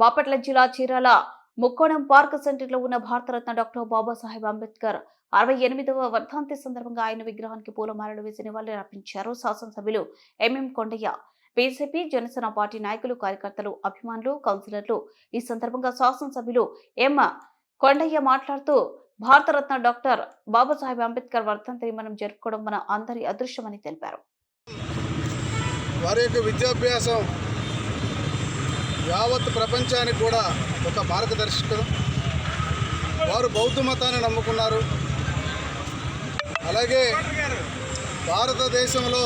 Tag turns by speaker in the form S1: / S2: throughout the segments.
S1: బాపట్ల జిల్లా చీరాల ముక్కోణం పార్క్ సెంటర్లో ఉన్న భారతరత్న డాక్టర్ బాబాసాహెబ్ అంబేద్కర్ అరవై ఎనిమిదవ వర్ధంతి సందర్భంగా ఆయన విగ్రహానికి పూలమాలలు వేసి నివాళులర్పించారు శాసనసభ్యులు M M Kondaiah BJP Janasena party నాయకులు కార్యకర్తలు అభిమానులు కౌన్సిలర్లు. ఈ సందర్భంగా శాసనసభ్యులు ఎం కొండయ్య మాట్లాడుతూ భారతరత్న డాక్టర్ బాబాసాహెబ్ అంబేద్కర్ వర్ధంతిని మనం జరుపుకోవడం మన అందరి అదృష్టమని తెలిపారు.
S2: వారి యొక్క విద్యాభ్యాసం యావత్ ప్రపంచానికి కూడా ఒక మార్గదర్శకం వారు బౌద్ధ మతాన్ని నమ్ముకున్నారు. అలాగే భారతదేశంలో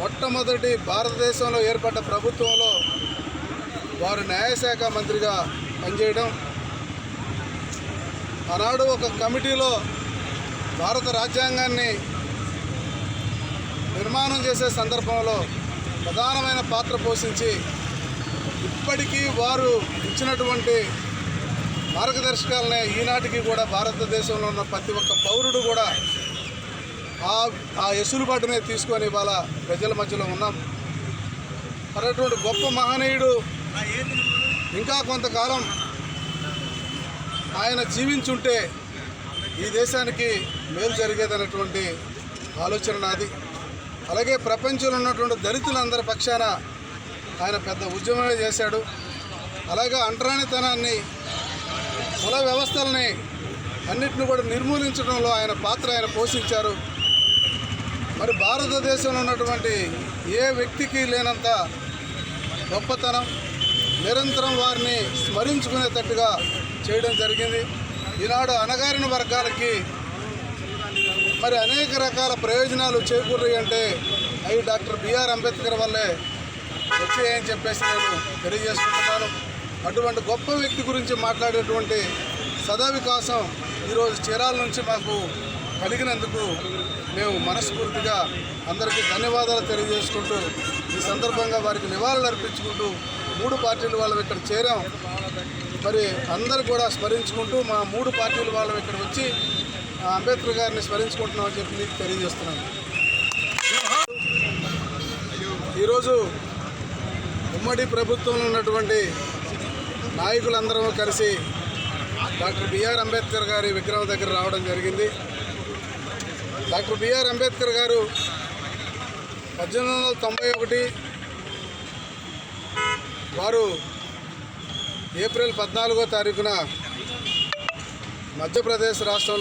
S2: మొట్టమొదటి భారతదేశంలో ఏర్పడ్డ ప్రభుత్వంలో వారు న్యాయశాఖ మంత్రిగా పనిచేయడం. ఆనాడు ఒక కమిటీలో భారత రాజ్యాంగాన్ని నిర్మాణం చేసే సందర్భంలో ప్రధానమైన పాత్ర పోషించి ఇప్పటికీ వారు ఇచ్చినటువంటి మార్గదర్శకాలనే ఈనాటికి కూడా భారతదేశంలో ఉన్న ప్రతి ఒక్క పౌరుడు కూడా ఆ ఆ ఎసులుబాటునే తీసుకొని ఇవాళ ప్రజల మధ్యలో ఉన్నాం. మరి అటువంటి గొప్ప మహనీయుడు ఇంకా కొంతకాలం ఆయన జీవించుంటే ఈ దేశానికి మేలు జరిగేదన్నటువంటి ఆలోచన నాది. అలాగే ప్రపంచంలో ఉన్నటువంటి దళితులందరి పక్షాన ఆయన పెద్ద ఉద్యమమే చేశాడు. అలాగే అంటరానితనాన్ని కుల వ్యవస్థల్ని అన్నిటిని కూడా నిర్మూలించడంలో ఆయన పాత్ర ఆయన పోషించారు. మరి భారతదేశంలో ఉన్నటువంటి ఏ వ్యక్తికి లేనంత గొప్పతనం నిరంతరం వారిని స్మరించుకునేటట్టుగా చేయడం జరిగింది. ఈనాడు అణగారిన వర్గాలకి మరి అనేక రకాల ప్రయోజనాలు చేకూర్రాయి అంటే అవి డాక్టర్ బిఆర్ అంబేద్కర్ వల్లే వచ్చాయని చెప్పేసి నేను తెలియజేసుకుంటున్నాను. అటువంటి గొప్ప వ్యక్తి గురించి మాట్లాడేటువంటి సదావికాసం ఈరోజు చీరాల నుంచి మాకు కలిగినందుకు మేము మనస్ఫూర్తిగా అందరికీ ధన్యవాదాలు తెలియజేసుకుంటూ ఈ సందర్భంగా వారికి నివాళులు అర్పించుకుంటూ మూడు పార్టీలు వాళ్ళం ఇక్కడ చేరాం. మరి అందరు కూడా స్మరించుకుంటూ మా మూడు పార్టీలు వాళ్ళం ఇక్కడ వచ్చి అంబేద్కర్ గారిని స్మరించుకుంటున్నామని చెప్పి మీకు తెలియజేస్తున్నాను. ఈరోజు ఉమ్మడి ప్రభుత్వంలో ఉన్నటువంటి నాయకులందరం కలిసి డాక్టర్ బిఆర్ అంబేద్కర్ గారి విగ్రహం దగ్గర రావడం జరిగింది. డాక్టర్ బిఆర్ అంబేద్కర్ గారు పద్దెనిమిది వందల తొంభై ఒకటి వారు ఏప్రిల్ పద్నాలుగో తారీఖున మధ్యప్రదేశ్ రాష్ట్రంలో